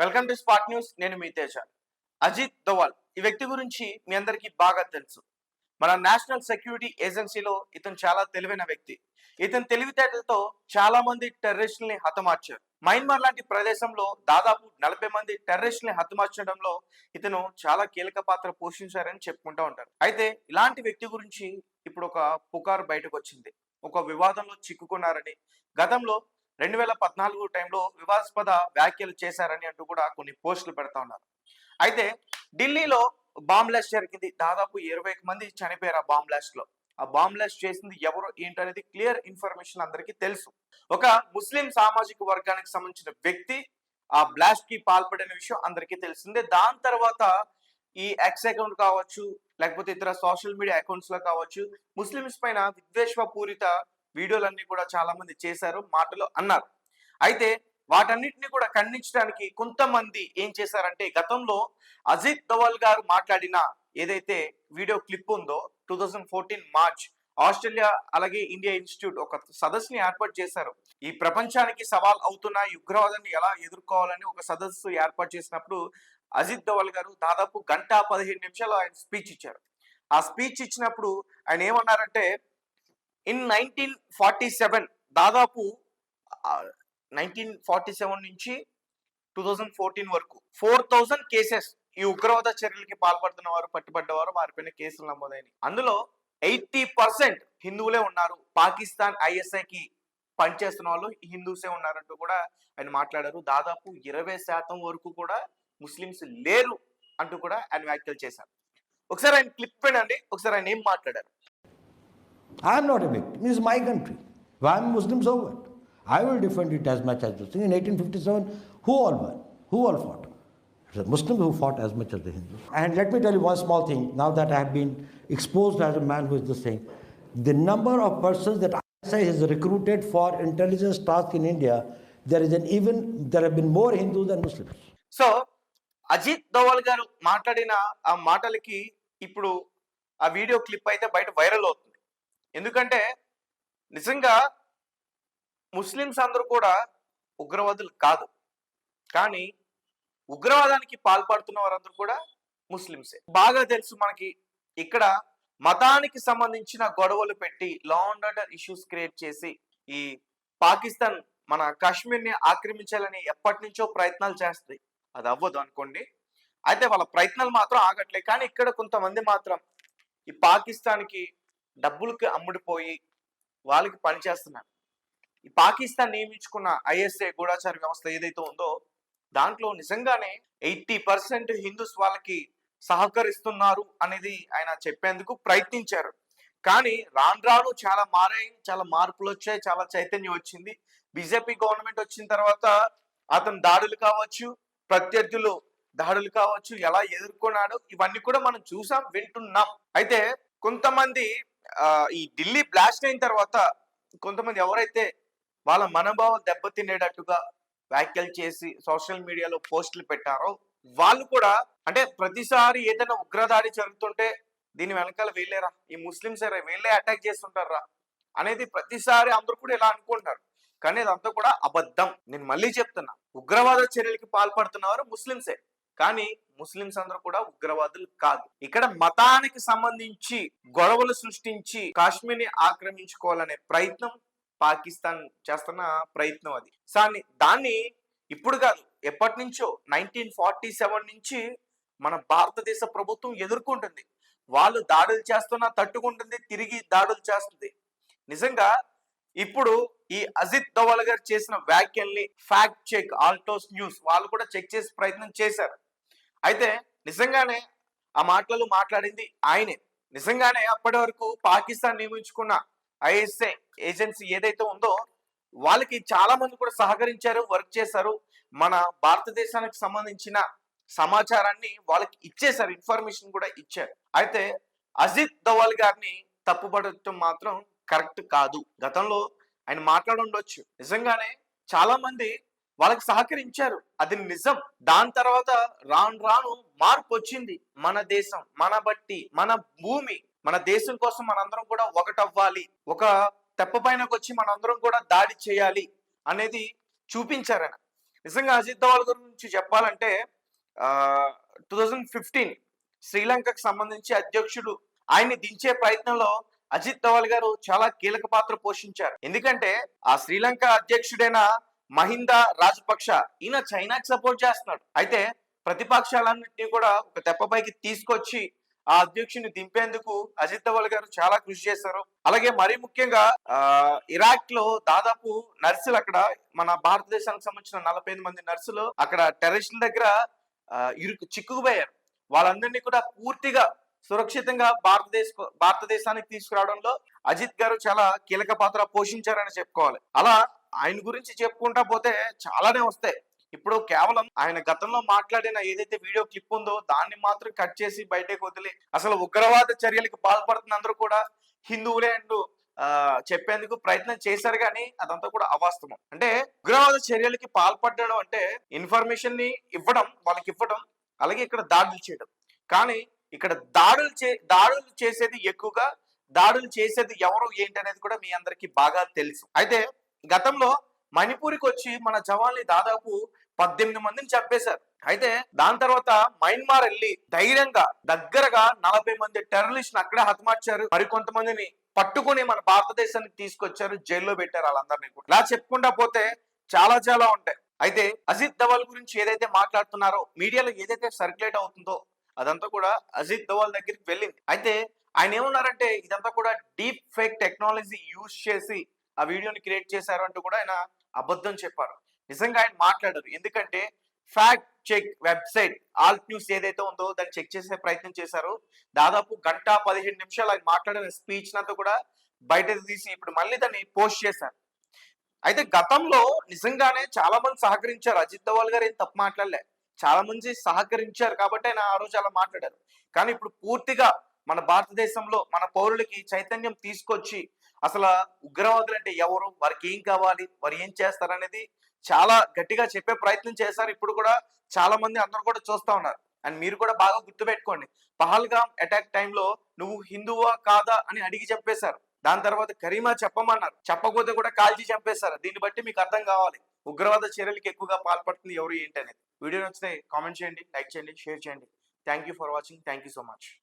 Welcome to spot news. నేను మీ తేజ. అజిత్ దోవాల్. ఈ వ్యక్తి గురించి మీ అందరికీ బాగా తెలుసు. మన నేషనల్ సెక్యూరిటీ ఏజెన్సీలో ఇతను చాలా తెలివైన వ్యక్తి. ఇతని తెలివితేటలతో చాలా మంది టెర్రరిస్టుల్ని హతమార్చారు. మయన్మార్ లాంటి ప్రదేశంలో దాదాపు నలభై మంది టెర్రరిస్టుల్ని హతమార్చడంలో ఇతను చాలా కీలక పాత్ర పోషించారని చెప్పుకుంటూ ఉంటారు. అయితే ఇలాంటి వ్యక్తి గురించి ఇప్పుడు ఒక పుకారు బయటకు వచ్చింది ఒక వివాదంలో చిక్కుకున్నారని. గతంలో రెండు వేల పద్నాలుగు టైంలో వివాదాస్పద వ్యాఖ్యలు చేశారని అంటూ కూడా కొన్ని పోస్టులు పెడతా ఉన్నారు. అయితే ఢిల్లీలో బాంబ్ బ్లాస్ట్ జరిగింది. దాదాపు ఇరవై మంది చనిపోయారు ఆ బాంబ్ బ్లాస్ట్లో. ఆ బాంబ్ బ్లాస్ట్ చేసింది ఎవరు ఏంటనేది క్లియర్ ఇన్ఫర్మేషన్ అందరికీ తెలుసు. ఒక ముస్లిం సామాజిక వర్గానికి సంబంధించిన వ్యక్తి ఆ బ్లాస్ట్కి పాల్పడిన విషయం అందరికీ తెలిసిందే. దాని తర్వాత ఈ ఎక్స్ అకౌంట్ కావచ్చు లేకపోతే ఇతర సోషల్ మీడియా అకౌంట్స్లో కావచ్చు ముస్లిమ్స్ పైన విద్వేషపూరిత వీడియోలన్నీ కూడా చాలా మంది చేశారు మాటలు అన్నారు. అయితే వాటన్నిటిని కూడా ఖండించడానికి కొంతమంది ఏం చేశారంటే గతంలో అజిత్ దవల్ గారు మాట్లాడిన ఏదైతే వీడియో క్లిప్ ఉందో two thousand fourteen March Australia అలాగే ఇండియా ఇన్స్టిట్యూట్ ఒక సదస్సుని ఏర్పాటు చేశారు. ఈ ప్రపంచానికి సవాల్ అవుతున్న ఉగ్రవాదాన్ని ఎలా ఎదుర్కోవాలని ఒక సదస్సు ఏర్పాటు చేసినప్పుడు అజిత్ దవల్ గారు దాదాపు గంట పదిహేను నిమిషాలు ఆయన స్పీచ్ ఇచ్చారు. ఆ స్పీచ్ ఇచ్చినప్పుడు ఆయన ఏమన్నారంటే ఇన్ నైన్టీన్ ఫార్టీ సెవెన్ దాదాపు నైన్టీన్ ఫార్టీ సెవెన్ నుంచి టూ థౌజండ్ ఫోర్టీన్ వరకు ఫోర్ థౌజండ్ కేసెస్ ఈ ఉగ్రవాద చర్యలకి పాల్పడుతున్న వారు పట్టుబడ్డవారు వారిపైన కేసులు నమోదైనవి అందులో ఎయిటీ పర్సెంట్ హిందువులే ఉన్నారు. పాకిస్తాన్ ఐఎస్ఐకి పనిచేస్తున్న వాళ్ళు హిందూసే ఉన్నారంటూ కూడా ఆయన మాట్లాడారు. దాదాపు ఇరవై శాతం వరకు కూడా ముస్లిమ్స్ లేరు అంటూ కూడా ఆయన వ్యాఖ్యలు చేశారు. ఒకసారి ఆయన క్లిప్ వినండి. ఒకసారి ఆయన ఏం మాట్లాడారు? I am not a victim. This is my country. Why am Muslims over? I will defend it as much as the thing. In 1857, who all won? Who all fought? It was Muslims who fought as much as the Hindus. And let me tell you one small thing. Now that I have been exposed as a man who is this thing, the number of persons that ISI has recruited for intelligence task in India, there is an even there have been more Hindus than Muslims. So Ajit Doval గారు మాట్లాడిన ఆ మాటలకి ఇప్పుడు ఆ video clip అయితే బయట viral అవుతుంది ఎందుకంటే నిజంగా ముస్లిమ్స్ అందరూ కూడా ఉగ్రవాదులు కాదు. కానీ ఉగ్రవాదానికి పాల్పడుతున్న వారందరూ కూడా ముస్లిమ్సే. బాగా తెలుసు మనకి ఇక్కడ మతానికి సంబంధించిన గొడవలు పెట్టి law and order issues create చేసి ఈ పాకిస్తాన్ మన కాశ్మీర్ని ఆక్రమించాలని ఎప్పటి నుంచో ప్రయత్నాలు చేస్తుంది. అది అవ్వదు అనుకోండి. అయితే వాళ్ళ ప్రయత్నాలు మాత్రం ఆగట్లే. కానీ ఇక్కడ కొంతమంది మాత్రం ఈ పాకిస్తాన్కి డబ్బులకి అమ్ముడిపోయి వాళ్ళకి పనిచేస్తున్నారు ఈ పాకిస్తాన్ నియమించుకున్న ఐఎస్ఏ గూఢాచార వ్యవస్థ ఏదైతే ఉందో దాంట్లో నిజంగానే ఎయిటీ పర్సెంట్ హిందూస్ వాళ్ళకి సహకరిస్తున్నారు అనేది ఆయన చెప్పేందుకు ప్రయత్నించారు. కానీ రాను రాను చాలా మారాయి చాలా మార్పులు వచ్చాయి చాలా చైతన్యం వచ్చింది. బీజేపీ గవర్నమెంట్ వచ్చిన తర్వాత అతను దాడులు కావచ్చు ప్రత్యర్థులు దాడులు కావచ్చు ఎలా ఎదుర్కొన్నాడు ఇవన్నీ కూడా మనం చూసాం వింటున్నాం. అయితే కొంతమంది ఈ ఢిల్లీ బ్లాస్ట్ అయిన తర్వాత కొంతమంది ఎవరైతే వాళ్ళ మనోభావం దెబ్బతినేటట్టుగా వ్యాఖ్యలు చేసి సోషల్ మీడియాలో పోస్టులు పెట్టారో వాళ్ళు కూడా అంటే ప్రతిసారి ఏదైనా ఉగ్రదాడి జరుగుతుంటే దీని వెనకాల వీళ్ళేరా? ఈ ముస్లిమ్స్ వీళ్ళే అటాక్ చేస్తుంటారా? అనేది ప్రతిసారి అందరూ కూడా ఇలా అనుకుంటారు కానీ అదంతా కూడా అబద్ధం. నేను మళ్ళీ చెప్తున్నా. ఉగ్రవాద చర్యలకి పాల్పడుతున్నవారు ముస్లిమ్సే. కానీ ముస్లింస్ అందరూ కూడా ఉగ్రవాదులు కాదు. ఇక్కడ మతానికి సంబంధించి గొడవలు సృష్టించి కాశ్మీర్ని ఆక్రమించుకోవాలనే ప్రయత్నం పాకిస్తాన్ చేస్తున్న ప్రయత్నం అది. సాని దాన్ని ఇప్పుడు కాదు ఎప్పటి నుంచో నైన్టీన్ ఫార్టీ సెవెన్ నుంచి మన భారతదేశ ప్రభుత్వం ఎదుర్కొంటుంది. వాళ్ళు దాడులు చేస్తున్నా తట్టుకుంటుంది తిరిగి దాడులు చేస్తుంది. నిజంగా ఇప్పుడు ఈ అజిత్ దోవల్ గారు చేసిన వ్యాఖ్యల్ని ఫ్యాక్ట్ చెక్ ఆల్టోస్ న్యూస్ వాళ్ళు కూడా చెక్ చేసే ప్రయత్నం చేశారు. అయితే నిజంగానే ఆ మాటలు మాట్లాడింది ఆయనే. నిజంగానే అప్పటి వరకు పాకిస్తాన్ నియమించుకున్న ఐఎస్ఏ ఏజెన్సీ ఏదైతే ఉందో వాళ్ళకి చాలా మంది కూడా సహకరించారు వర్క్ చేశారు. మన భారతదేశానికి సంబంధించిన సమాచారాన్ని వాళ్ళకి ఇచ్చేశారు ఇన్ఫర్మేషన్ కూడా ఇచ్చారు. అయితే అజిత్ దవాల్ గారిని తప్పుపడటం మాత్రం కరెక్ట్ కాదు. గతంలో ఆయన మాట్లాడుండొచ్చు. నిజంగానే చాలా మంది వాళ్ళకి సహకరించారు. అది నిజం. దాని తర్వాత రాను రాను మార్పు వచ్చింది. మన దేశం మన బట్టి మన భూమి మన దేశం కోసం మనందరం కూడా ఒకటవ్వాలి. ఒక తెప్ప పైనకు వచ్చి మనందరం కూడా దాడి చేయాలి అనేది చూపించారన నిజంగా అజిత్ దవాల్ గురించి చెప్పాలంటే టూ థౌజండ్ ఫిఫ్టీన్ శ్రీలంకకు సంబంధించి అధ్యక్షుడు ఆయన్ని దించే ప్రయత్నంలో అజిత్ దవాల్ గారు చాలా కీలక పాత్ర పోషించారు. ఎందుకంటే ఆ శ్రీలంక అధ్యక్షుడైన మహిందా రాజపక్ష ఈయన చైనాకి సపోర్ట్ చేస్తున్నాడు. అయితే ప్రతిపక్షాలన్నింటినీ కూడా ఒక తెప్పపైకి తీసుకొచ్చి ఆ అధ్యక్షుని దింపేందుకు అజిత్ దవల్ గారు చాలా కృషి చేశారు. అలాగే మరీ ముఖ్యంగా ఆ ఇరాక్లో దాదాపు నర్సులు అక్కడ మన భారతదేశానికి సంబంధించిన నలభై మంది నర్సులు అక్కడ టెర్రరిస్టుల దగ్గర ఇరుకు చిక్కుకుపోయారు. వాళ్ళందరినీ కూడా పూర్తిగా సురక్షితంగా భారతదేశ భారతదేశానికి తీసుకురావడంలో అజిత్ గారు చాలా కీలక పాత్ర పోషించారని చెప్పుకోవాలి. అలా ఆయన గురించి చెప్పుకుంటా పోతే చాలానే వస్తాయి. ఇప్పుడు కేవలం ఆయన గతంలో మాట్లాడిన ఏదైతే వీడియో క్లిప్ ఉందో దాన్ని మాత్రం కట్ చేసి బయటకు వదిలి అసలు ఉగ్రవాద చర్యలకు పాల్పడుతున్న అందరూ కూడా హిందువులే అంటూ చెప్పేందుకు ప్రయత్నం చేశారు కానీ అదంతా కూడా అవాస్తవం. అంటే ఉగ్రవాద చర్యలకి పాల్పడడం అంటే ఇన్ఫర్మేషన్ని ఇవ్వడం వాళ్ళకి ఇవ్వడం అలాగే ఇక్కడ దాడులు చేయడం. కానీ ఇక్కడ దాడులు చే దాడులు చేసేది ఎక్కువగా దాడులు చేసేది ఎవరు ఏంటి అనేది కూడా మీ అందరికీ బాగా తెలుసు. అయితే గతంలో మణిపూర్కి వచ్చి మన జవాన్లు దాదాపు పద్దెనిమిది మందిని చంపేశారు. అయితే దాని తర్వాత మయన్మార్ వెళ్ళి ధైర్యంగా దగ్గరగా నలభై మంది టెర్రరిస్ట్ అక్కడే హతమార్చారు. మరి కొంతమందిని పట్టుకుని మన భారతదేశానికి తీసుకొచ్చారు జైల్లో పెట్టారు వాళ్ళందరినీ కూడా. ఇలా చెప్పుకుంటా పోతే చాలా చాలా ఉంటాయి. అయితే అజిత్ ధవల్ గురించి ఏదైతే మాట్లాడుతున్నారో మీడియాలో ఏదైతే సర్క్యులేట్ అవుతుందో అదంతా కూడా అజిత్ ధవల్ దగ్గరికి వెళ్ళింది. అయితే ఆయన ఏమన్నారంటే ఇదంతా కూడా డీప్ ఫేక్ టెక్నాలజీ యూజ్ చేసి ఆ వీడియోని క్రియేట్ చేశారు అంటూ కూడా ఆయన అబద్ధం చెప్పారు. నిజంగా ఆయన మాట్లాడారు. ఎందుకంటే fact check website Alt News ఏదైతే ఉందో దాన్ని చెక్ చేసే ప్రయత్నం చేశారు. దాదాపు గంట పదిహేను నిమిషాలు ఆయన మాట్లాడిన స్పీచ్ అంతా కూడా బయట తీసి ఇప్పుడు మళ్ళీ దాన్ని పోస్ట్ చేశారు. అయితే గతంలో నిజంగానే చాలా మంది సహకరించారు. అజిత్ దవాల్ గారు ఏం తప్పు మాట్లాడలే. చాలా మంది సహకరించారు కాబట్టి ఆయన ఆ రోజు అలా మాట్లాడారు. కానీ ఇప్పుడు పూర్తిగా మన భారతదేశంలో మన పౌరులకి చైతన్యం తీసుకొచ్చి అసలు ఉగ్రవాదులు అంటే ఎవరు? వారికి ఏం కావాలి? వారు ఏం చేస్తారు అనేది చాలా గట్టిగా చెప్పే ప్రయత్నం చేశారు. ఇప్పుడు కూడా చాలా మంది అందరూ కూడా చూస్తా ఉన్నారు. అండ్ మీరు కూడా బాగా గుర్తుపెట్టుకోండి. పహల్గామ్ అటాక్ టైంలో నువ్వు హిందువా కాదా అని అడిగి చంపేశారు. దాని తర్వాత కరీమా చెప్పమన్నారు. చెప్పకపోతే కూడా కాల్చి చంపేశారు. దీన్ని బట్టి మీకు అర్థం కావాలి. ఉగ్రవాద చర్యలకు ఎక్కువగా పాల్పడుతుంది ఎవరు ఏంటి అనేది వీడియో నచ్చితే కామెంట్ చేయండి లైక్ చేయండి షేర్ చేయండి. Thank you for watching. Thank you so much.